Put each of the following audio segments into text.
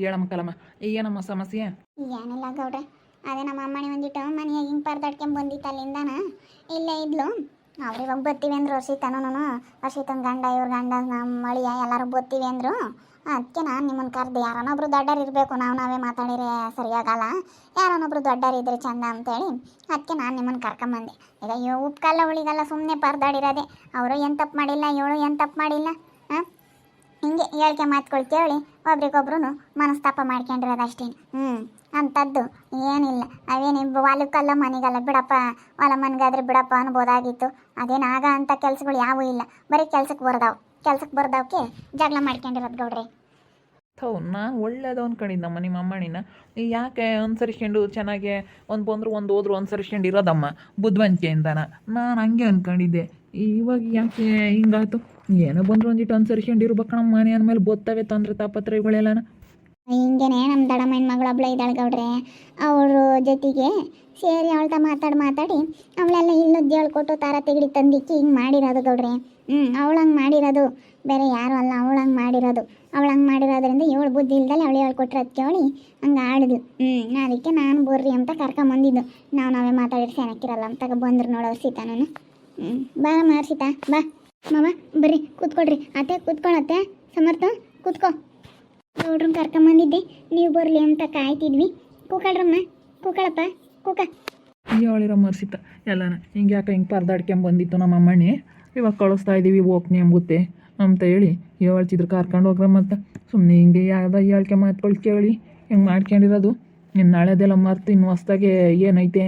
ಹೇಳಮ್ಮ ಕಲಮ್ಮ ಏನಮ್ಮ ಸಮಸ್ಯೆ? ಏನಿಲ್ಲ ಗೌಡ್ರೆ, ಅದೇ ನಮ್ಮ ಅಮ್ಮನೆ ಒಂದಿಟ್ಟು ಮನೆಯಾಗ ಹಿಂಗೆ ಪರ್ದಾಡ್ಕೊಂಡ್ ಬಂದಿತ್ತು ಅಲ್ಲಿಂದನ. ಇಲ್ಲೇ ಇದ್ಲು. ಅವ್ರು ಇವಾಗ ಬರ್ತೀವಿ ಅಂದ್ರು ವರ್ಷಿತನೂ ವರ್ಷಿತನ ಗಂಡ, ಇವ್ರ ಗಂಡ ನಮ್ಮ ಅಳಿಯ ಎಲ್ಲರೂ ಬರ್ತೀವಿ ಅಂದರು. ಅದಕ್ಕೆ ನಾನು ನಿಮ್ಮನ್ನು ಕರೆದು ಯಾರನ್ನೊಬ್ರು ದೊಡ್ಡರು ಇರಬೇಕು, ನಾವು ನಾವೇ ಮಾತಾಡಿದ್ರೆ ಸರಿಯಾಗಲ್ಲ. ಯಾರನ್ನೊಬ್ರು ದೊಡ್ಡರು ಇದ್ರೆ ಚಂದ ಅಂತೇಳಿ ಅದಕ್ಕೆ ನಾನು ನಿಮ್ಮನ್ನು ಕರ್ಕೊಂಬಂದೆ ಈಗ ಇವ್ ಉಪ್ಕಲ್ಲ ಉಳಿಗಲ್ಲ ಸುಮ್ಮನೆ ಪರ್ದಾಡಿರೋದೆ. ಅವರು ಏನು ತಪ್ಪು ಮಾಡಿಲ್ಲ, ಇವಳು ಏನು ತಪ್ಪು ಮಾಡಿಲ್ಲ. ಹಿಂಗೆ ಹೇಳಿಕೆ ಮಾತುಗಳು ಕೇಳಿ ಒಬ್ರಿಗೊಬ್ರು ಮನಸ್ತಾಪ ಮಾಡ್ಕೊಂಡಿರೋದಷ್ಟೇ ಹ್ಞೂ ಅಂಥದ್ದು ಏನಿಲ್ಲ. ಅವೇನು ಹೊಲಕ್ಕಲ್ಲ ಮನೆಗಲ್ಲ ಬಿಡಪ್ಪ ಹೊಲ ಮನೆಗಾದ್ರೆ ಬಿಡಪ್ಪ ಅನ್ಬೋದಾಗಿತ್ತು. ಅದೇನು ಆಗ ಅಂಥ ಕೆಲಸಗಳು ಯಾವೂ ಇಲ್ಲ. ಬರೀ ಕೆಲ್ಸಕ್ಕೆ ಬರ್ದಾವು. ಕೆಲ್ಸಕ್ಕೆ ಬರ್ದಾವಕ್ಕೆ ಜಗಳ ಮಾಡ್ಕೊಂಡಿರೋದು ಗೌಡ್ರಿ. ಥೌ ನಾನು ಒಳ್ಳೇದು ಅಂದ್ಕೊಂಡಿದ್ದಮ್ಮ ನಿಮ್ಮ ಈ ಯಾಕೆ ಅನುಸರಿಸ್ಕೊಂಡು ಚೆನ್ನಾಗೆ ಒಂದು ಬಂದ್ರು ಒಂದು ಹೋದ್ರು ಅನುಸರಿಸ್ಕೊಂಡು ಇರೋದಮ್ಮ ಬುದ್ಧಿವಂತಿಕೆಯಿಂದನ. ನಾನು ಹಂಗೆ ಅನ್ಕೊಂಡಿದ್ದೆ. ಇವಾಗ ಯಾಕೆ ಹಿಂಗಾಯ್ತು? ಏನೋ ಬಂದ್ರು ಒಂದಿಟ್ಟು ಅನುಸರಿಸ್ಕೊಂಡು ಇರ್ಬೇಕಣಮ್ಮ ಮನೆ ಅಂದಮೇಲೆ ಬರ್ತವೆ ತೊಂದರೆ ತಾಪತ್ರಯಗಳೆಲ್ಲನ. ಹಿಂಗೇನೆ ನಮ್ಮ ದಡಮ್ಮನ ಮಗಳು ಒಬ್ಳು ಇದ್ದಾಳೆ ಗೌಡ್ರೆ. ಅವ್ರ ಜೊತೆಗೆ ಸೇರಿ ಅವಳ್ತ ಮಾತಾಡಿ ಮಾತಾಡಿ ಅವಳೆಲ್ಲ ಇಲ್ಲದ್ದು ಹೇಳ್ಕೊಟ್ಟು ತಾರ ತೆಗಡಿ ತಂದಿಕ್ಕಿ ಹಿಂಗೆ ಮಾಡಿರೋದು ಗೌಡ್ರೆ. ಹ್ಞೂ ಅವಳಂಗೆ ಮಾಡಿರೋದು. ಬೇರೆ ಯಾರು ಅಲ್ಲ ಅವಳಂಗೆ ಮಾಡಿರೋದು. ಅವಳಂಗೆ ಮಾಡಿರೋದ್ರಿಂದ ಇವಳು ಬುದ್ಧಿ ಇಲ್ದಲ್ಲಿ ಅವಳು ಹೇಳ್ಕೊಟ್ರದ್ ಕೇಳಿ ಹಂಗೆ ಆಡಿದ್ಲು ಹ್ಞೂ ಅದಕ್ಕೆ ನಾನು ಬರ್ರಿ ಅಂತ ಕರ್ಕೊಂಬಂದಿದ್ದು ನಾವು ನಾವೇ ಮಾತಾಡಿದ್ರೆ ಸೇನಕ್ಕಿರಲ್ಲ ಅಂತ ಬಂದ್ರು ನೋಡೋ ಸೀತಾ ನಾನು. ಹ್ಞೂ ಬಾ ಸೀತಾ ಬಾ. ಮಾವ, ಬರ್ರಿ, ಕೂತ್ಕೊಳ್ರಿ. ಅತ್ತೆ, ಕೂತ್ಕೊಳತ್ತೆ. ಸಮರ್ಥ, ಕೂತ್ಕೋ. ಗೌಡ್ರನ್ನ ಕರ್ಕೊಂಬಂದಿದ್ದೆ. ನೀವು ಬರಲಿ ಅಂತ ಕಾಯ್ತಿದ್ವಿ. ಕೂಕಳ್ರಮ್ಮ, ಕೂಕಳಪ್ಪ, ಕೂಕ. ಹೇಳಿರೋ ಮರ್ಸಿತ ಎಲ್ಲನ, ಹಿಂಗೆ ಯಾಕೆ ಹಿಂಗೆ ಪರದಾಡ್ಕೊಂಡ್ ಬಂದಿತ್ತು ನಮ್ಮ ಅಮ್ಮಣ್ಣಿ? ಇವಾಗ ಕಳಿಸ್ತಾ ಇದ್ದೀವಿ ಹೋಗ್ನಿ ಎಂಬುತ್ತೆ ಅಂತ ಹೇಳಿ ಹೇಳ್ತಿದ್ರು ಕರ್ಕೊಂಡು ಹೋಗ್ರಮ್ಮ ಅಂತ ಸುಮ್ಮನೆ ಹಿಂಗೆ ಯಾವ್ದು ಹೇಳ್ಕೆ ಮಾತ್ಕೊಳ್ಳಿ ಕೇಳಿ, ಹಿಂಗೆ ಮಾಡ್ಕೊಂಡಿರೋದು. ಇನ್ನು ನಾಳೆದೆಲ್ಲ ಮರ್ತು ಇನ್ನು ಹೊಸ್ದಾಗೆ ಏನೈತೆ,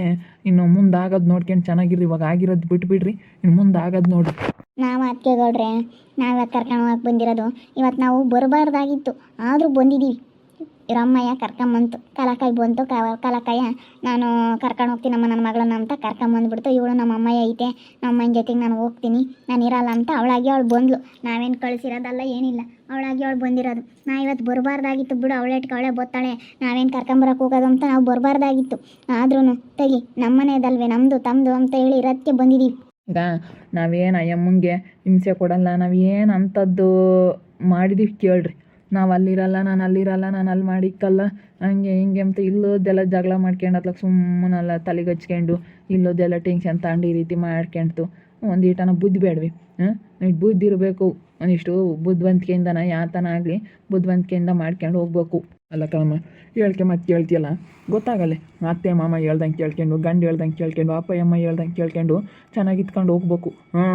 ಇನ್ನು ಮುಂದೆ ಆಗೋದು ನೋಡ್ಕೊಂಡು ಚೆನ್ನಾಗಿರ್ರಿ, ಇವಾಗ ಆಗಿರೋದು ಬಿಟ್ಬಿಡ್ರಿ. ಇನ್ನು ಮುಂದೆ ಆಗೋದು ನೋಡ್ರಿ. ನಾವು ಅದಕ್ಕೆ ಗೌಡ್ರೆ ನಾವು ಕರ್ಕೊಂಡು ಹೋಗಕ್ಕೆ ಬಂದಿರೋದು? ಇವತ್ತು ನಾವು ಬರಬಾರ್ದಾಗಿತ್ತು, ಆದರೂ ಬಂದಿದ್ದೀವಿ ರಮ್ಮಯ್ಯ ಕರ್ಕೊಂಬಂತು. ಕಲಕಾಯಿ ಬಂತು. ಕ ಕಲಕಾಯ ನಾನು ಕರ್ಕೊಂಡು ಹೋಗ್ತೀನಿ ಅಮ್ಮ ನನ್ನ ಮಗಳನ್ನ ಅಂತ ಕರ್ಕೊಂಬಂದ್ಬಿಡ್ತು. ಇವಳು ನಮ್ಮ ಅಮ್ಮಯ್ಯ ಐತೆ. ನಮ್ಮ ಅಮ್ಮನ ಜೊತೆಗೆ ನಾನು ಹೋಗ್ತೀನಿ. ನಾನು ಇರಲ್ಲ ಅಂತ ಅವಳಾಗಿ ಅವಳು ಬಂದ್ಲು. ನಾವೇನು ಕಳಿಸಿರೋದಲ್ಲ, ಏನಿಲ್ಲ. ಅವಳಾಗಿ ಅವಳು ಬಂದಿರೋದು. ನಾ ಇವತ್ತು ಬರಬಾರ್ದಾಗಿತ್ತು ಬಿಡು. ಅವಳೆಟ್ಗೆ ಅವಳೇ ಬತ್ತಾಳೆ. ನಾವೇನು ಕರ್ಕೊಂಬರಕ್ಕೆ ಹೋಗೋದು ಅಂತ ನಾವು ಬರಬಾರ್ದಾಗಿತ್ತು. ಆದ್ರೂ ತೆಗಿ ನಮ್ಮನೇದಲ್ವೇ ನಮ್ಮದು ತಮ್ಮದು ಅಂತ ಹೇಳಿ ಇರೋದಕ್ಕೆ ಬಂದಿದ್ದೀವಿ ಈಗ ನಾವೇನು ಅಯ್ಯಮ್ಮಂಗೆ ಹಿಂಸೆ ಕೊಡಲ್ಲ. ನಾವೇನು ಅಂಥದ್ದು ಮಾಡಿದೀವಿ ಕೇಳ್ರಿ. ನಾವು ಅಲ್ಲಿರಲ್ಲ, ನಾನು ಅಲ್ಲಿರಲ್ಲ, ನಾನು ಅಲ್ಲಿ ಮಾಡಿಕ್ಕಲ್ಲ ಹಂಗೆ ಹಿಂಗೆ ಅಂತ ಇಲ್ಲೋದೆಲ್ಲ ಜಗಳ ಮಾಡ್ಕೊಂಡತ್ಲ, ಸುಮ್ಮನಲ್ಲ ತಲೆಗೆ ಹಚ್ಕೊಂಡು ಇಲ್ಲೋದೆಲ್ಲ ಟೆನ್ಷನ್ ತಗೊಂಡು ಈ ರೀತಿ ಮಾಡ್ಕೊಂಡ್ತು. ಈಟನ ಬುದ್ಧಿ ಬೇಡ್ವಿ, ಹಾಂ? ಬುದ್ಧಿ ಇರಬೇಕು, ಒಂದಿಷ್ಟು ಬುದ್ಧಿವಂತಿಕೆಯಿಂದನ ಯಾತನ ಆಗಲಿ, ಬುದ್ಧಿವಂತಿಕೆಯಿಂದ ಮಾಡ್ಕೊಂಡು ಹೋಗ್ಬೇಕು. ಅಲ್ಲ ಕಣಮ್ಮ, ಹೇಳ್ಕೆ ಮತ್ತೆ ಕೇಳ್ತಿಯಲ್ಲ? ಗೊತ್ತಾಗಲ್ಲ. ಅತ್ತೆ, ಮಾಮ ಹೇಳ್ದಂಗೆ ಕೇಳ್ಕೊಂಡು, ಗಂಡು ಹೇಳ್ದಂಗೆ ಕೇಳ್ಕೊಂಡು, ಅಪ್ಪ, ಅಮ್ಮ ಹೇಳ್ದಂಗೆ ಕೇಳ್ಕೊಂಡು ಚೆನ್ನಾಗಿ ಇಟ್ಕೊಂಡು ಹೋಗ್ಬೇಕು. ಹ್ಞೂ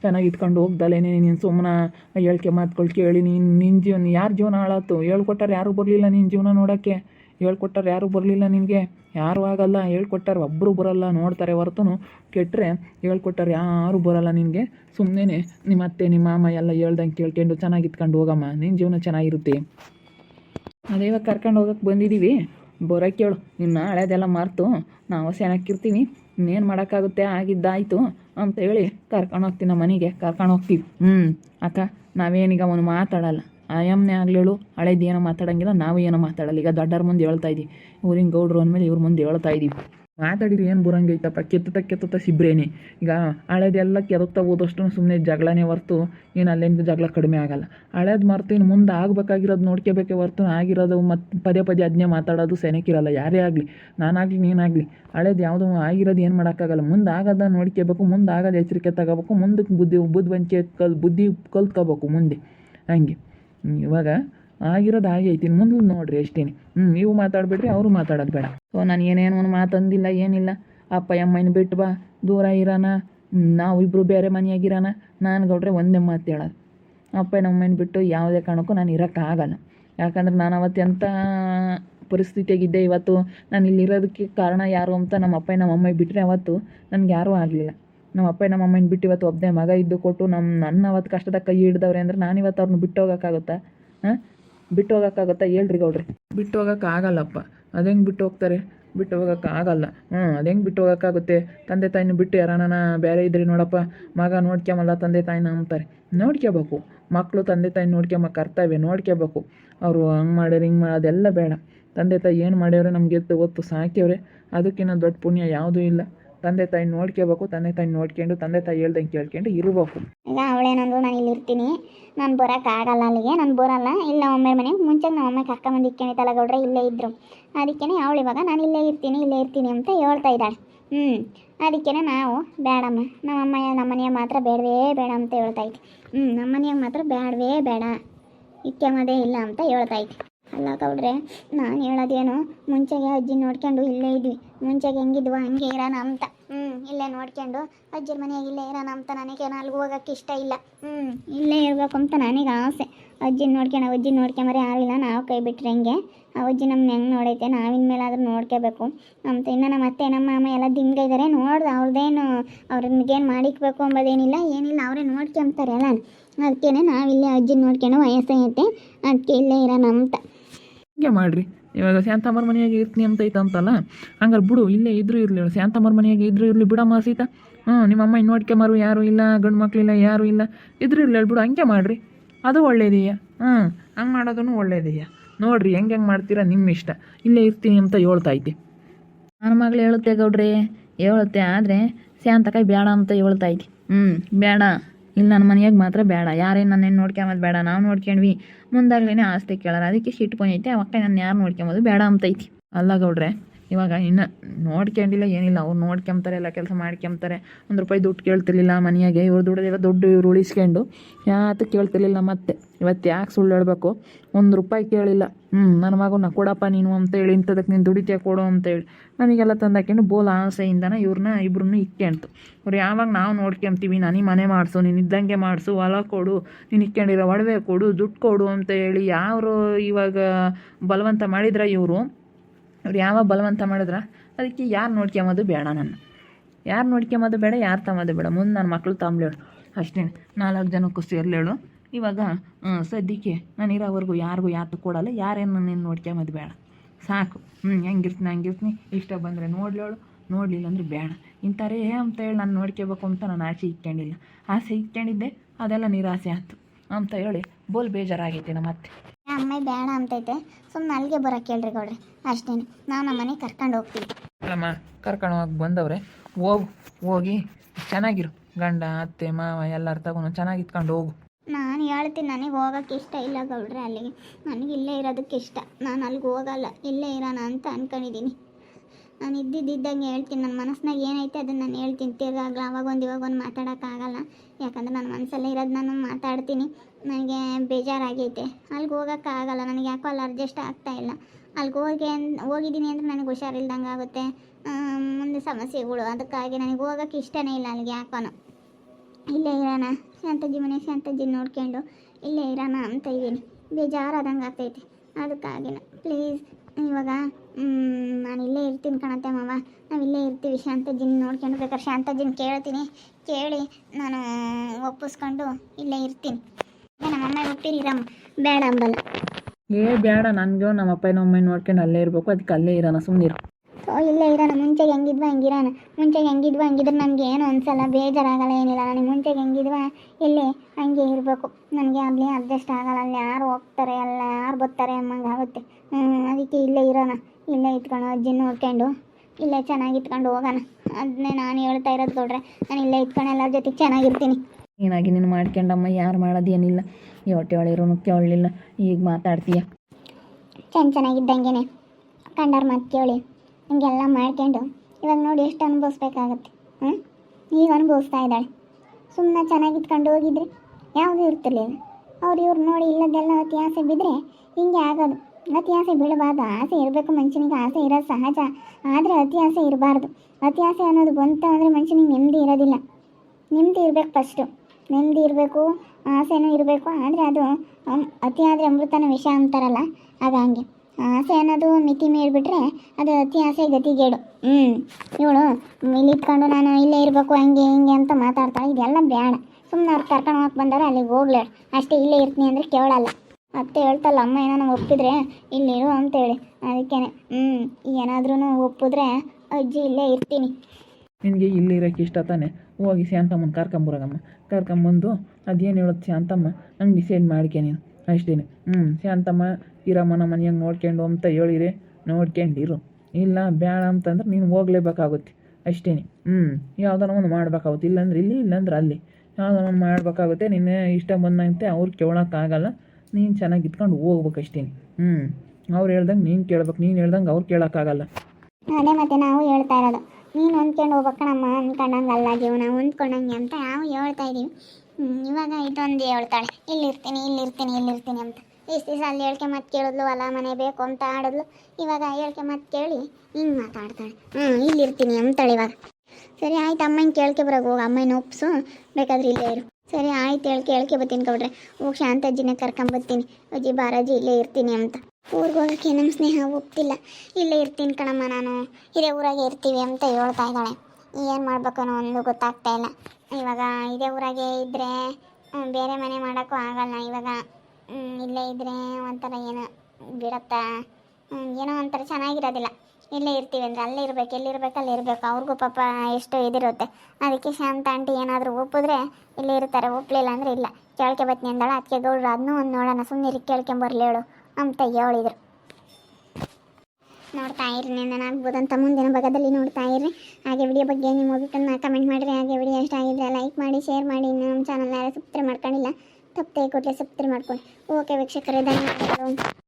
ಚೆನ್ನಾಗಿ ಇಟ್ಕೊಂಡು ಹೋಗ್ದಲೇ ನೀನು ಸುಮ್ಮನೆ ಹೇಳ್ಕೆ ಮಾತುಗಳು ಕೇಳಿ ನೀನು ನಿನ್ನ ಜೀವನ ಯಾರು ಜೀವನ ಹಾಳಾತು? ಹೇಳ್ಕೊಟ್ಟಾರೆ ಯಾರೂ ಬರಲಿಲ್ಲ ನಿನ್ನ ಜೀವನ ನೋಡೋಕ್ಕೆ. ಹೇಳ್ಕೊಟ್ಟಾರೆ ಯಾರೂ ಬರಲಿಲ್ಲ ನಿನಗೆ. ಯಾರೂ ಆಗಲ್ಲ. ಹೇಳ್ಕೊಟ್ಟಾರೆ ಒಬ್ಬರು ಬರಲ್ಲ ನೋಡ್ತಾರೆ ಹೊರತು ಕೆಟ್ಟರೆ ಹೇಳ್ಕೊಟ್ಟಾರೆ ಯಾರೂ ಬರಲ್ಲ ನಿನಗೆ. ಸುಮ್ಮನೆ ನಿಮ್ಮ ಅತ್ತೆ ನಿಮ್ಮ ಮಾಮ ಎಲ್ಲ ಹೇಳ್ದಂಗೆ ಕೇಳ್ಕೊಂಡು ಚೆನ್ನಾಗಿ ಇತ್ಕೊಂಡು ಹೋಗಮ್ಮ. ನಿನ್ನ ಜೀವನ ಚೆನ್ನಾಗಿರುತ್ತೆ. ಅದೇ ಇವಾಗ ಕರ್ಕೊಂಡು ಹೋಗಕ್ಕೆ ಬಂದಿದ್ದೀವಿ ಬರೋಕ್ಕೆ ಕೇಳು ನಿನ್ನ ಹಳೇದೆಲ್ಲ ಮರೆತು ನಾವು ಚೆನ್ನಾಗಿರ್ತೀವಿ ಇನ್ನೇನು ಮಾಡೋಕ್ಕಾಗುತ್ತೆ? ಆಗಿದ್ದಾಯಿತು ಅಂತ ಹೇಳಿ ಕರ್ಕೊಂಡು ಹೋಗ್ತೀನಿ ನಮ್ಮ ಮನೆಗೆ. ಕರ್ಕೊಂಡು ಹೋಗ್ತೀವಿ. ಹ್ಞೂ ಅಕ್ಕ, ನಾವೇನೀಗ ಅವನು ಮಾತಾಡಲ್ಲ. ಆಯಮ್ನೇ ಆಗಲೇಳು ಹಳೇದು ಏನೋ ಮಾತಾಡೋಂಗಿಲ್ಲ. ನಾವು ಏನೋ ಮಾತಾಡಲ್ಲ. ಈಗ ದೊಡ್ಡರ ಮುಂದೆ ಹೇಳ್ತಾ ಇದ್ದೀವಿ ಊರಿನ ಗೌಡ್ರು ಅಂದಮೇಲೆ ಇವ್ರ ಮುಂದೆ ಹೇಳ್ತಾ ಇದ್ದೀವಿ ಮಾತಾಡಿರಿ ಏನು ಬರಂಗೈತಪ್ಪ ಕೆತ್ತ ಕೆತ್ತ ಸಿಬ್ರೇನಿ. ಈಗ ಹಳೇದೆಲ್ಲ ಕೆದಕ್ತಾ ಹೋದಷ್ಟು ಸುಮ್ಮನೆ ಜಗಳನೇ ಹೊರ್ತು ಏನು ಅಲ್ಲಿಂದ ಜಗಳ ಕಡಿಮೆ ಆಗಲ್ಲ. ಹಳೇದು ಮರ್ತು ಇನ್ನು ಮುಂದೆ ಆಗಬೇಕಾಗಿರೋದು ನೋಡ್ಕೋಬೇಕೆ ಹೊರ್ತು ಆಗಿರೋದು ಮತ್ತು ಪದೇ ಪದೇ ಅದನ್ನೇ ಮಾತಾಡೋದು ಸೆನೆಕಿರಲ್ಲ ಯಾರೇ ಆಗಲಿ, ನಾನಾಗಲಿ, ನೀನಾಗಲಿ, ಹಳೇದು ಯಾವುದೋ ಆಗಿರೋದು ಏನು ಮಾಡೋಕ್ಕಾಗಲ್ಲ. ಮುಂದೆ ಆಗೋದ ನೋಡ್ಕೋಬೇಕು, ಮುಂದೆ ಆಗೋದು ಎಚ್ಚರಿಕೆ ತಗೋಬೇಕು ಮುಂದಕ್ಕೆ ಬುದ್ಧಿ ಬುದ್ಧಿವಂತಿಕೆ ಕಲ್, ಬುದ್ಧಿ ಕಲ್ತ್ಕೋಬೇಕು ಮುಂದೆ. ಹಂಗೆ. ಇವಾಗ ಆಗಿರೋದು ಹಾಗೆ ಐತಿ. ಮುಂದೆ ನೋಡ್ರಿ ಅಷ್ಟೇ ಹ್ಞೂ ನೀವು ಮಾತಾಡ್ಬಿಡ್ರಿ, ಅವರು ಮಾತಾಡೋದು ಬೇಡ. ಸೊ, ನಾನು ಏನೇನು ಒಂದು ಮಾತಂದಿಲ್ಲ ಏನಿಲ್ಲ. ಅಪ್ಪ, ಅಮ್ಮನ ಬಿಟ್ಟು ಬಾ, ದೂರ ಇರೋಣ ನಾವು ಇಬ್ಬರು ಬೇರೆ ಮನೆಯಾಗಿರೋಣ ನಾನು ಗೌಡ್ರೆ ಒಂದೇ ಮಾತು ಹೇಳೋದು. ಅಪ್ಪ ನಮ್ಮನ ಬಿಟ್ಟು ಯಾವುದೇ ಕಾರಣಕ್ಕೂ ನಾನು ಇರೋಕ್ಕಾಗಲ್ಲ ಯಾಕಂದ್ರೆ ನಾನು ಅವತ್ತು ಎಂಥ ಪರಿಸ್ಥಿತಿಯಾಗಿದ್ದೆ ಇವತ್ತು, ನಾನು ಇಲ್ಲಿರೋದಕ್ಕೆ ಕಾರಣ ಯಾರು ಅಂತ ನಮ್ಮ ಅಪ್ಪ ನಮ್ಮ ಅಮ್ಮ ಬಿಟ್ಟರೆ ಅವತ್ತು ನನಗೆ ಯಾರೂ ಆಗಲಿಲ್ಲ. ನಮ್ಮ ಅಪ್ಪ ನಮ್ಮ ಅಮ್ಮನ ಬಿಟ್ಟು ಇವತ್ತು ಒಬ್ಬನೇ ಮಗ ಇದ್ದು ಕೊಟ್ಟು ನಮ್ಮ ನನ್ನ ಅವತ್ತು ಕಷ್ಟದ ಕೈ ಹಿಡ್ದವ್ರೆ ಅಂದ್ರೆ ನಾನು ಇವತ್ತು ಅವ್ರನ್ನ ಬಿಟ್ಟು ಹೋಗೋಕ್ಕಾಗುತ್ತಾ ಹಾಂ? ಬಿಟ್ಟು ಹೋಗೋಕ್ಕಾಗತ್ತಾ ಹೇಳ್ರಿ ಗೌಡ್ರಿ. ಬಿಟ್ಟು ಹೋಗೋಕ್ಕಾಗಲ್ಲಪ್ಪ ಅದೆಂಗೆ ಬಿಟ್ಟು ಹೋಗ್ತಾರೆ ಬಿಟ್ಟು ಹೋಗೋಕ್ಕಾಗಲ್ಲ ಹ್ಞೂ ಅದೆಂಗೆ ಬಿಟ್ಟು ಹೋಗೋಕ್ಕಾಗುತ್ತೆ ತಂದೆ ತಾಯಿನ ಬಿಟ್ಟು ಯಾರನ ಬೇರೆ ಇದ್ರಿ ನೋಡಪ್ಪ. ಮಗ ನೋಡ್ಕೊಂಬಲ್ಲ ತಂದೆ ತಾಯಿನ ಅಂತಾರೆ ನೋಡ್ಕೋಬೇಕು ಮಕ್ಕಳು ತಂದೆ ತಾಯಿ ನೋಡ್ಕೊಂಬ ಕರ್ತವ್ಯ ನೋಡ್ಕೋಬೇಕು ಅವರು ಹಂಗೆ ಮಾಡ್ಯಾರ, ಹಿಂಗೆ ಮಾಡಿ ಅದೆಲ್ಲ ಬೇಡ. ತಂದೆ ತಾಯಿ ಏನು ಮಾಡ್ಯವ್ರೆ ನಮ್ಗೆ ಗೊತ್ತು, ಸಾಕ್ಯವ್ರೆ. ಅದಕ್ಕಿಂತ ದೊಡ್ಡ ಪುಣ್ಯ ಯಾವುದೂ ಇಲ್ಲ. ತಂದೆ ತಾಯಿ ನೋಡ್ಕೋಬೇಕು, ತಂದೆ ತಾಯಿ ನೋಡ್ಕೊಂಡು, ತಂದೆ ತಾಯಿ ಹೇಳ್ದಂಗೆ ಕೇಳ್ಕೊಂಡು ಇರಬೇಕು. ಈಗ ಅವಳೇನಂದ್ರು ನಾನು ಇಲ್ಲಿ ಇರ್ತೀನಿ. ನಾನು ಬರೋಕ್ಕಾಗಲ್ಲ ಅಲ್ಲಿಗೆ, ನಾನು ಬರೋಲ್ಲ. ಇಲ್ಲ, ಒಮ್ಮೆ ಮನೆಗೆ ಮುಂಚೆ ನಮ್ಮ ಅಮ್ಮ ಕರ್ಕೊಂಬಂದು ಇಕ್ಕೊಂಡಿತ್ತಲ್ಲ ಗೌಡ್ರೆ ಇಲ್ಲೇ ಇದ್ದರು ಅದಕ್ಕೇ ಅವಳು ಇವಾಗ, ನಾನು ಇಲ್ಲೇ ಇರ್ತೀನಿ ಇಲ್ಲೇ ಇರ್ತೀನಿ ಅಂತ ಹೇಳ್ತಾ ಇದ್ದಾಳೆ. ಹ್ಞೂ ಅದಕ್ಕೇ ನಾವು ಬೇಡಮ್ಮ. ನಮ್ಮಮ್ಮ ನಮ್ಮ ಮನೆಯ ಮಾತ್ರ ಬೇಡವೇ ಬೇಡ ಅಂತ ಹೇಳ್ತಾ ಇದ್ವಿ ಹ್ಞೂ ನಮ್ಮ ಮನೆಯಾಗ ಮಾತ್ರ ಬೇಡವೇ ಬೇಡ. ಇಕ್ಕೆಮದೇ ಇಲ್ಲ ಅಂತ ಹೇಳ್ತಾ ಇದ್ವಿ ಅಲ್ಲ ಗೌಡ್ರೆ, ನಾನು ಹೇಳೋದೇನು? ಮುಂಚೆಗೆ ಅಜ್ಜಿ ನೋಡ್ಕೊಂಡು ಇಲ್ಲೇ ಇದ್ವಿ. ಮುಂಚೆಗೆ ಹೆಂಗಿದ್ವ, ಹಂಗೆ ಇರೋಣ ಅಂತ. ಹ್ಞೂ ಇಲ್ಲೇ ನೋಡ್ಕೊಂಡು ಅಜ್ಜರ ಮನೆಯಾಗ ಇಲ್ಲೇ ಇರೋಣ ಅಂತ ನನಗೆ ಅಲ್ಲಿಗೆ ಹೋಗೋಕ್ಕೆ ಇಷ್ಟ ಇಲ್ಲ. ಹ್ಞೂ ಇಲ್ಲೇ ಇರಬೇಕು ಅಂತ ನನಗೆ ಆಸೆ. ಅಜ್ಜಿನ ನೋಡ್ಕೊಂಡು ಅಜ್ಜಿ ನೋಡ್ಕೊಂಬರೆ ಯಾರಿಲ್ಲ ನಾವು ಕೈ ಬಿಟ್ರೆ ಹೆಂಗೆ? ಆ ಅಜ್ಜಿ ನಮ್ಮನ್ನ ಹೆಂಗೆ ನೋಡೈತೆ? ನಾವಿನ ಮೇಲಾದರೂ ನೋಡ್ಕೋಬೇಕು. ಅಂತ ಇನ್ನು ನಮ್ಮ ಅತ್ತೆ ನಮ್ಮ ಮಾಮ ಎಲ್ಲ ದಿಂಗ ಇದ್ದಾರೆ ನೋಡ್ದು ಅವ್ರದ್ದೇನು ಅವ್ರನ್ಗೇನು ಮಾಡಿಕ್ಬೇಕು ಅಂಬೋದೇನಿಲ್ಲ ಏನಿಲ್ಲ ಅವರೇ ನೋಡ್ಕೊಂತಾರೆ ಅಲ್ಲ. ಅದಕ್ಕೇ ನಾವಿಲ್ಲೇ ಅಜ್ಜಿನ ನೋಡ್ಕೊಂಡು ವಯಸ್ಸೈತೆ ಅದಕ್ಕೆ ಇಲ್ಲೇ ಇರೋಣ ಅಂತ. ಹಿಂಗೆ ಮಾಡಿರಿ. ಇವಾಗ ಶಾಂತಮ್ಮರ ಮನೆಯಾಗೆ ಇರ್ತೀನಿ ಅಂತ ಐತಂತಲ್ಲ ಹಂಗಾರೆ ಬಿಡು, ಇಲ್ಲೇ ಇದ್ರೂ ಇರಲಿ ಶಾಂತಮ್ಮರ ಮನೆಯಾಗೆ ಇದ್ರೂ ಇರಲಿ ಬಿಡಮ್ಮ ಸೀತಾ. ಹ್ಞೂ ನಿಮ್ಮ ಅಮ್ಮ ಇನ್ನು ಮಾರು ಯಾರೂ ಇಲ್ಲ, ಗಂಡು ಮಕ್ಕಳಿಲ್ಲ ಯಾರೂ ಇಲ್ಲ. ಇದ್ರೂ ಇರಲಿ ಬಿಡು, ಹಂಗೆ ಮಾಡಿರಿ. ಅದು ಒಳ್ಳೇದೀಯ. ಹ್ಞೂ ಹಂಗೆ ಮಾಡೋದನ್ನು ಒಳ್ಳೇದೀಯ. ನೋಡಿರಿ, ಹೆಂಗೆ ಹೆಂಗೆ ಮಾಡ್ತೀರಾ ನಿಮ್ಮ ಇಷ್ಟ. ಇಲ್ಲೇ ಇರ್ತೀನಿ ಅಂತ ಹೇಳ್ತಾ ಐತಿ ನನ್ನ ಮಗಳು ಹೇಳುತ್ತೆ ಗೌಡ್ರಿ, ಹೇಳುತ್ತೆ, ಆದರೆ ಶಾಂತಕಾಯಿ ಬೇಡ ಅಂತ ಹೇಳ್ತಾ ಐತಿ ಹ್ಞೂ ಬೇಡ. ಇಲ್ಲಿ ನನ್ನ ಮನೆಯಾಗ ಮಾತ್ರ ಬೇಡ. ಯಾರೇನು ನನ್ನೇನು ನೋಡ್ಕೊಂಬೋದು ಬೇಡ, ನಾವು ನೋಡ್ಕೊಂಡ್ವಿ. ಮುಂದಾಗ್ಲೇ ಆಸ್ತಿ ಕೇಳಾರ. ಅದಕ್ಕೆ ಸಿಟ್ಕೊಂಡೈತೆ ಅವಕ್ಕ ನಾನು ಯಾರು ನೋಡ್ಕೊಂಬೋದು? ಬೇಡ ಅಂತೈತಿ. ಅಲ್ಲ ಗೌಡ್ರೆ ಇವಾಗ ಇನ್ನು ನೋಡ್ಕೊಂಡಿಲ್ಲ, ಏನಿಲ್ಲ. ಅವ್ರು ನೋಡ್ಕೊಂತಾರೆ ಎಲ್ಲ ಕೆಲಸ ಮಾಡ್ಕೊಂತಾರೆ ಒಂದು ರೂಪಾಯಿ ದುಡ್ಡು ಕೇಳ್ತಿರ್ಲಿಲ್ಲ ಮನೆಯಾಗೆ. ಇವ್ರು ದುಡ್ಡಿಲ್ಲ ದುಡ್ಡು ಇವ್ರು ಉಳಿಸ್ಕೊಂಡು ಯಾತು ಕೇಳ್ತಿರ್ಲಿಲ್ಲ ಮತ್ತೆ. ಇವತ್ತು ಯಾಕೆ ಸುಳ್ಳು ಹೇಳ್ಬೇಕು ಒಂದು ರೂಪಾಯಿ ಕೇಳಿಲ್ಲ. ಹ್ಞೂ ನನ್ನ ಮಗನ ಕೊಡಪ್ಪ ನೀನು ಅಂತೇಳಿ ಇಂಥದಕ್ಕೆ ನೀನು ದುಡಿತೀಯ ಕೊಡು ಅಂತೇಳಿ ನನಗೆಲ್ಲ ತಂದಾಕೊಂಡು ಬೋಲ್ ಆಸೆಯಿಂದನೇ ಇವ್ರನ್ನ ಇಬ್ರನ್ನೂ ಇಕ್ಕೊಂತು ಅವ್ರು ಯಾವಾಗ ನಾವು ನೋಡ್ಕೊಂತೀವಿ ನನಗೆ ಮನೆ ಮಾಡಿಸು, ನೀನು ಇದ್ದಂಗೆ ಮಾಡಿಸು, ಹೊಲ ಕೊಡು, ನೀನು ಇಕ್ಕೊಂಡಿರೋ ಒಡವೆ ಕೊಡು, ದುಡ್ಡು ಕೊಡು ಅಂತ ಹೇಳಿ ಯಾರು ಇವಾಗ ಬಲವಂತ ಮಾಡಿದ್ರ ಇವರು ಇವ್ರು ಯಾವ ಬಲವಂತ ಮಾಡಿದ್ರ? ಅದಕ್ಕೆ ಯಾರು ನೋಡ್ಕೊಂಬೋದು ಬೇಡ ನನ್ನ. ಯಾರು ನೋಡ್ಕೊಂಬೋದು ಬೇಡ, ಯಾರು ತಮ್ಮದು ಬೇಡ. ಮುಂದೆ ನನ್ನ ಮಕ್ಕಳು ತಂಬ್ಲೇಳು ಅಷ್ಟೇ. ನಾಲ್ಕು ಜನಕ್ಕೂ ಸೇರ್ಲೇಳು ಇವಾಗ ಸದ್ಯಕ್ಕೆ ನಾನು ಇರೋವರೆಗೂ ಯಾರಿಗೂ ಯಾತು ಕೊಡಲ್ಲ. ಯಾರೇನು ನೀನು ನೋಡ್ಕೊಂಬೋದು ಬೇಡ. ಸಾಕು. ಹ್ಞೂ ಹೆಂಗಿರ್ತೀನಿ, ಹಂಗಿರ್ತೀನಿ. ಇಷ್ಟ ಬಂದರೆ ನೋಡ್ಲೇಳು ನೋಡಲಿಲ್ಲ ಅಂದ್ರೆ ಬೇಡ. ಇಂಥರೇ ಅಂತ ಹೇಳಿ ನಾನು ನೋಡ್ಕೋಬೇಕು ಅಂತ ನಾನು ಆಸೆ ಇಟ್ಕೊಂಡಿಲ್ಲ. ಆಸೆ ಇಟ್ಕೊಂಡಿದ್ದೆ ಅದೆಲ್ಲ ನಿರಾಸೆ ಆಯ್ತು. ಅಂತ ಹೇಳಿ ಬೋಲ್ ಬೇಜಾರಾಗೈತಿ ನಮ್ಮ ಅತ್ತೆ ಅಮ್ಮ ಬೇಡ ಅಂತೈತೆ. ಸುಮ್ಮನೆ ಅಲ್ಲಿಗೆ ಬರೋಕೆ ಹೇಳ್ರಿ ಗೌಡ್ರಿ. ಅಷ್ಟೇ ನಾವು ನಮ್ಮ ಮನೆಗೆ ಕರ್ಕೊಂಡು ಹೋಗ್ತೀವಿ. ಅಲ್ಲಮ್ಮ ಕರ್ಕೊಂಡು ಹೋಗಿ ಬಂದವ್ರೆ ಹೋಗು ಹೋಗಿ ಚೆನ್ನಾಗಿರು. ಗಂಡ ಅತ್ತೆ ಮಾವ ಎಲ್ಲರ ತಗೊಂಡು ಚೆನ್ನಾಗಿ ಇಟ್ಕೊಂಡು ಹೋಗು. ನಾನು ಹೇಳ್ತೀನಿ ನನಗೆ ಹೋಗೋಕ್ಕೆ ಇಷ್ಟ ಇಲ್ಲ ಗೌಡ್ರೆ ಅಲ್ಲಿಗೆ. ನನಗೆ ಇಲ್ಲೇ ಇರೋದಕ್ಕೆ ಇಷ್ಟ. ನಾನು ಅಲ್ಲಿಗೆ ಹೋಗಲ್ಲ. ಇಲ್ಲೇ ಇರೋಣ ಅಂತ ಅನ್ಕೊಂಡಿದ್ದೀನಿ ನಾನು ಇದ್ದಿದ್ದಂಗೆ ಹೇಳ್ತೀನಿ ನನ್ನ ಮನಸ್ಸಿನಾಗ ಏನೈತೆ ಅದನ್ನು ನಾನು ಹೇಳ್ತೀನಿ. ತಿರ್ಗಾಗ್ಲ ಅವಾಗ ಒಂದು ಇವಾಗ ಒಂದು ಮಾತಾಡೋಕ್ಕಾಗಲ್ಲ ಯಾಕಂದ್ರೆ ನನ್ನ ಮನಸ್ಸಲ್ಲೇ ಇರೋದು ನಾನು ಮಾತಾಡ್ತೀನಿ. ನನಗೆ ಬೇಜಾರಾಗೈತೆ. ಅಲ್ಲಿಗೆ ಹೋಗೋಕ್ಕಾಗಲ್ಲ ನನಗೆ ಯಾಕೋ ಅಲ್ಲಿ ಅಡ್ಜಸ್ಟ್ ಇಲ್ಲ. ಅಲ್ಲಿಗೆ ಹೋಗಿ ಅನ್- ಹೋಗಿದ್ದೀನಿ ಅಂದರೆ ನನಗೆ ಹುಷಾರಿಲ್ದಂಗೆ ಆಗುತ್ತೆ. ಮುಂದೆ ಸಮಸ್ಯೆಗಳು. ಅದಕ್ಕಾಗಿ ನನಗೆ ಹೋಗೋಕ್ಕೆ ಇಷ್ಟನೇ ಇಲ್ಲ ಅಲ್ಲಿಗೆ ಯಾಕೋನೋ. ಇಲ್ಲೇ ಇರೋಣ. ಶಾಂತಜಿ ಮನೆ, ಶಾಂತಜಿ ನೋಡ್ಕೊಂಡು ಇಲ್ಲೇ ಇರೋಣ ಅಂತ ಇದ್ದೀನಿ. ಬೇಜಾರಾದಂಗೆ ಆಗ್ತೈತಿ. ಅದಕ್ಕಾಗಿನ ಪ್ಲೀಸ್ ಇವಾಗ ನಾನು ಇಲ್ಲೇ ಇರ್ತೀನಿ ಕಾಣತ್ತೆ ಮಾವ. ನಾವು ಇಲ್ಲೇ ಇರ್ತೀವಿ. ಶಾಂತಜಿನ ನೋಡ್ಕೊಂಡು ಬೇಕಾದ್ರೆ ಶಾಂತಜಿನ ಕೇಳ್ತೀನಿ. ಕೇಳಿ ನಾನು ಒಪ್ಪಿಸ್ಕೊಂಡು ಇಲ್ಲೇ ಇರ್ತೀನಿ. ನಮ್ಮಮ್ಮ ಒಪ್ಪಿರಿರಮ್ಮ ಬೇಡ ಅಂಬಲ್ಲ. ಏ ಬೇಡ ನನಗೆ ನಮ್ಮ ಅಪ್ಪ ನಮ್ಮ ನೋಡ್ಕೊಂಡು ಅಲ್ಲೇ ಇರಬೇಕು ಅದಕ್ಕೆ ಅಲ್ಲೇ ಇರೋಣ ಸುಮ್ಮನಿರು ಸೊ ಇಲ್ಲೇ ಇರೋಣ ಮುಂಚೆಗೆ ಹೆಂಗಿದ್ವ ಹಂಗಿರೋಣ. ಮುಂಚೆಗೆ ಹೆಂಗಿದ್ವ ಹಂಗಿದ್ರೆ ನನಗೆ ಏನು ಅನ್ಸಲ್ಲ ಬೇಜಾರಾಗಲ್ಲ ಏನಿಲ್ಲ. ನನಗೆ ಮುಂಚೆಗೆ ಹೆಂಗಿದ್ವ ಇಲ್ಲೇ ಹಂಗೆ ಇರಬೇಕು. ನನಗೆ ಅಲ್ಲಿ ಅಡ್ಜಸ್ಟ್ ಆಗಲ್ಲ ಅಲ್ಲಿ ಯಾರು ಹೋಗ್ತಾರೆ ಅಲ್ಲ ಯಾರು ಬರ್ತಾರೆ ಅಮ್ಮಂಗೆ ಆಗುತ್ತೆ. ಅದಕ್ಕೆ ಇಲ್ಲೇ ಇರೋಣ. ಇಲ್ಲೇ ಇಟ್ಕೊಂಡು ಅಜ್ಜಿ ನೋಡ್ಕೊಂಡು ಇಲ್ಲೇ ಚೆನ್ನಾಗಿ ಇಟ್ಕೊಂಡು ಹೋಗೋಣ. ಅದನ್ನೇ ನಾನು ಹೇಳ್ತಾ ಇರೋದು ನೋಡ್ರೆ ನಾನು ಇಲ್ಲೇ ಇಟ್ಕೊಂಡು ಎಲ್ಲರ ಜೊತೆಗೆ ಚೆನ್ನಾಗಿರ್ತೀನಿ. ಏನಾಗಿ ನೀನು ಮಾಡ್ಕೊಂಡಮ್ಮ, ಯಾರು ಮಾಡೋದೇನಿಲ್ಲ. ಹೊಟ್ಟೆ ಒಳಿರೋನು ಕೇಳಲಿಲ್ಲ ಈಗ ಮಾತಾಡ್ತೀಯ? ಚೆನ್ನ ಚೆನ್ನಾಗಿದ್ದಂಗೆನೆ. ಕಂಡವ್ರ ಮಾತು ಕೇಳಿ. ಹಿಂಗೆಲ್ಲ ಮಾಡ್ಕೊಂಡು ಇವಾಗ ನೋಡಿ ಎಷ್ಟು ಅನುಭವಿಸ್ಬೇಕಾಗತ್ತೆ. ಹ್ಞೂ ಈಗ ಅನುಭವಿಸ್ತಾ ಇದ್ದಾಳೆ. ಸುಮ್ಮನೆ ಚೆನ್ನಾಗಿ ಇಟ್ಕೊಂಡು ಹೋಗಿದ್ರೆ ಯಾವುದೂ ಇರ್ತಿರ್ಲಿಲ್ಲ. ಅವ್ರು ಇವ್ರು ನೋಡಿ ಇಲ್ಲದೆಲ್ಲ ಅತಿ ಆಸೆ ಬಿದ್ದರೆ ಹಿಂಗೆ ಆಗೋದು. ಅತಿ ಆಸೆ ಬೀಳಬಾರ್ದು ಆಸೆ ಇರಬೇಕು ಮನುಷ್ಯನಿಗೆ ಆಸೆ ಇರೋದು ಸಹಜ. ಆದರೆ ಅತಿ ಆಸೆ ಇರಬಾರ್ದು. ಅತಿ ಆಸೆ ಅನ್ನೋದು ಬಂತು ಅಂದರೆ ಮನುಷ್ಯನಿಗೆ ನೆಮ್ಮದಿ ಇರೋದಿಲ್ಲ. ನೆಮ್ಮದಿ ಇರಬೇಕು ಫಸ್ಟು ನೆಮ್ಮದಿ ಇರಬೇಕು, ಆಸೆನೂ ಇರಬೇಕು. ಆದರೆ ಅದು ಅತಿ ಆದರೆ ಅಮೃತನ ವಿಷ ಅಂತಾರಲ್ಲ, ಅದು ಹಂಗೆ. ಆಸೆ ಅನ್ನೋದು ಮಿತಿ ಮೀರಿಬಿಟ್ರೆ ಅದು ಅತಿ ಆಸೆ ಗತಿಗೇಡು. ಹ್ಞೂ ಇವಳು, ಇಲ್ಲಿ ಇಟ್ಕೊಂಡು ನಾನು ಇಲ್ಲೇ ಇರಬೇಕು, ಹಂಗೆ, ಹಿಂಗೆ ಅಂತ ಮಾತಾಡ್ತಾಳೆ ಇದೆಲ್ಲ ಬೇಡ ಸುಮ್ಮನೆ ಅವ್ರು ಕರ್ಕೊಂಡು ಹೋಗಿ ಬಂದವ್ರು, ಅಲ್ಲಿಗೆ ಹೋಗ್ಲೇಳು ಅಷ್ಟೇ ಇಲ್ಲೇ ಇರ್ತೀನಿ ಅಂದರೆ ಕೇಳಲ್ಲ. ಅತ್ತೆ ಹೇಳ್ತಲ್ಲ, ಅಮ್ಮ ಏನೋ ಒಪ್ಪಿದ್ರೆ ಇಲ್ಲಿರು ಅಂತೇಳಿ. ಅದಕ್ಕೇನೆ ಹ್ಞೂ ಏನಾದ್ರೂ ಒಪ್ಪಿದ್ರೆ ಅಜ್ಜಿ ಇಲ್ಲೇ ಇರ್ತೀನಿ. ನಿನಗೆ ಇಲ್ಲಿ ಇರೋಕ್ಕೆ ಇಷ್ಟ ತಾನೆ? ಹೋಗಿ ಶಾಂತಮ್ಮನ ಕರ್ಕೊಂಬರಗಮ್ಮ ಕರ್ಕೊಂಬಂದು ಅದೇನು ಹೇಳುತ್ತೆ ಶಾಂತಮ್ಮ? ನಂಗೆ ಡಿಸೈಡ್ ಮಾಡ್ಕೆ ನೀನು. ಅಷ್ಟೇ ಹ್ಞೂ ಶಾಂತಮ್ಮ ನಮ್ಮ ಮನೆಯಂಗೆ ನೋಡ್ಕೊಂಡು ಅಂತ ಹೇಳಿರಿ. ನೋಡ್ಕೊಂಡಿರು. ಇಲ್ಲ ಬೇಡ ಅಂತಂದ್ರೆ ನೀನು ಹೋಗ್ಲೇಬೇಕಾಗುತ್ತೆ. ಅಷ್ಟೇ ಹ್ಞೂ ಯಾವ್ದಾರ ಒಂದು ಮಾಡ್ಬೇಕಾಗುತ್ತೆ. ಇಲ್ಲಾಂದ್ರೆ ಇಲ್ಲಿ, ಇಲ್ಲಾಂದ್ರೆ ಅಲ್ಲಿ. ಯಾವ್ದಾರ ಒಂದು ಮಾಡ್ಬೇಕಾಗುತ್ತೆ. ನಿನ್ನೆ ಇಷ್ಟ ಬಂದಂತೆ ಅವ್ರು ಕೇಳೋಕ್ಕಾಗಲ್ಲ. ನೀನು ಚೆನ್ನಾಗಿ ಇಟ್ಕೊಂಡು ಹೋಗ್ಬೇಕು ಅಷ್ಟೇ ಹ್ಞೂ ಅವ್ರು ಹೇಳ್ದಂಗೆ ನೀನು ಕೇಳ್ಬೇಕು. ನೀನು ಹೇಳ್ದಂಗೆ ಅವ್ರು ಕೇಳೋಕ್ಕಾಗಲ್ಲ. ಅದೇ ಮತ್ತೆ ನಾವು ಹೇಳ್ತಾ ಇರೋದು. ನೀನು ಹೊಂದ್ಕೊಂಡು ಹೋಗ್ಬೇಕಣಮ್ಮ ಅಂದ್ಕೊಂಡಂಗಲ್ಲ ಜೀವನ, ಹೊಂದ್ಕೊಂಡಂಗೆ ಅಂತ ನಾವು ಹೇಳ್ತಾ ಇದ್ದೀವಿ ಇವಾಗ ಇದೊಂದು ಹೇಳ್ತಾಳೆ. ಇಲ್ಲಿರ್ತೀನಿ ಇಲ್ಲಿರ್ತೀನಿ ಇಲ್ಲಿರ್ತೀನಿ ಅಂತ. ಇಷ್ಟು ದಿವಸ ಅಲ್ಲಿ ಹೇಳ್ಕೆ ಮತ್ತೆ ಕೇಳಿದ್ಲು, ಹೊಲ, ಮನೆ ಬೇಕು ಅಂತ ಆಡಿದ್ಲು. ಇವಾಗ ಹೇಳ್ಕೆ ಮತ್ತೆ ಕೇಳಿ ಹಿಂಗೆ ಮಾತಾಡ್ತಾಳೆ. ಹ್ಞೂ ಇಲ್ಲಿರ್ತೀನಿ ಅಂತಾಳೆ ಇವಾಗ. ಸರಿ, ಆಯ್ತು, ಅಮ್ಮನ ಕೇಳ್ಕೆ ಬರೋಕೆ ಹೋಗಿ, ಅಮ್ಮನ ಒಪ್ಸು. ಬೇಕಾದ್ರೆ ಇಲ್ಲೇ ಇರು. ಸರಿ, ಆಯ್ತು, ಹೇಳ್ಕೆ ಹೇಳ್ಕೆ ಬರ್ತೀನಿ ಕಬಿಟ್ರೆ ಹೋಗಿ ಶಾಂತಜ್ಜಿನ ಕರ್ಕೊಂಬರ್ತೀನಿ. ಅಜ್ಜಿ ಬಾರಾಜಿ ಇಲ್ಲೇ ಇರ್ತೀನಿ ಅಂತ. ಊರಿಗೆ ಹೋಗೋಕ್ಕೆ ನಮ್ಮ ಸ್ನೇಹ ಒಪ್ತಿಲ್ಲ. ಇಲ್ಲೇ ಇರ್ತೀನಿ ಕಣಮ್ಮ ನಾನು. ಇದೇ ಊರಾಗೆ ಇರ್ತೀವಿ ಅಂತ ಹೇಳ್ತಾ ಇದ್ದಾಳೆ. ಏನು ಮಾಡ್ಬೇಕು ಅನ್ನೋ ಒಂದು ಗೊತ್ತಾಗ್ತಾ ಇಲ್ಲ. ಇವಾಗ ಇದೇ ಊರಾಗೆ ಇದ್ದರೆ ಬೇರೆ ಮನೆ ಮಾಡೋಕ್ಕೂ ಆಗಲ್ಲ ಇವಾಗ. ಇಲ್ಲೇ ಇದ್ದರೆ ಒಂಥರ ಏನೋ ಬಿಡತ್ತಾ? ಏನೋ ಒಂಥರ ಚೆನ್ನಾಗಿರೋದಿಲ್ಲ. ಇಲ್ಲೇ ಇರ್ತೀವಿ ಅಂದರೆ ಅಲ್ಲೇ ಇರ್ಬೇಕು ಎಲ್ಲಿರ್ಬೇಕು ಅಲ್ಲಿ ಇರಬೇಕು. ಅವ್ರಿಗೂ ಪಾಪ ಎಷ್ಟು ಇದಿರುತ್ತೆ. ಅದಕ್ಕೆ ಶಾಂತ ಆಂಟಿ ಏನಾದರೂ ಒಪ್ಪಿದ್ರೆ ಇಲ್ಲೇ ಇರ್ತಾರೆ. ಒಪ್ಪಲಿಲ್ಲ ಅಂದರೆ ಇಲ್ಲ. ಕೇಳ್ಕೆ ಬತ್ನಿ ಅಂದಾಳ. ಅದಕ್ಕೆ ಗೌಡ್ರು ಅದನ್ನೂ ಒಂದು ನೋಡೋಣ. ಸುಮ್ಮನೆ ಕೇಳ್ಕೊಂಬರ್ಲಿ ಹೇಳು. ಅಂತ ಹೇಳಿದರು. ನೋಡ್ತಾ ಇರ್ರಿ ನಿನ್ನ ಆಗ್ಬೋದಂತ ಮುಂದಿನ ಭಾಗದಲ್ಲಿ ನೋಡ್ತಾ ಇರ್ರಿ. ಹಾಗೆ ವಿಡಿಯೋ ಬಗ್ಗೆ ನಿಮ್ಮ ಅಭಿಪ್ರಾಯ ಕಮೆಂಟ್ ಮಾಡಿರಿ. ಹಾಗೆ ವಿಡಿಯೋ ಇಷ್ಟ ಆಗಿದ್ರೆ ಲೈಕ್ ಮಾಡಿ ಶೇರ್ ಮಾಡಿ. ನಮ್ಮ ಚಾನಲ್ ಯಾರು ಸಬ್ಸ್ಕ್ರೈಬ್ ಮಾಡ್ಕೊಂಡಿಲ್ಲ, ತಪ್ಪದೆ ಕೊಟ್ಟರೆ ಸಬ್ಸ್ಕ್ರೈಬ್ ಮಾಡ್ಕೊಳ್ಳಿ. ಓಕೆ ವೀಕ್ಷಕರೇ, ಧನ್ಯವಾದಗಳು.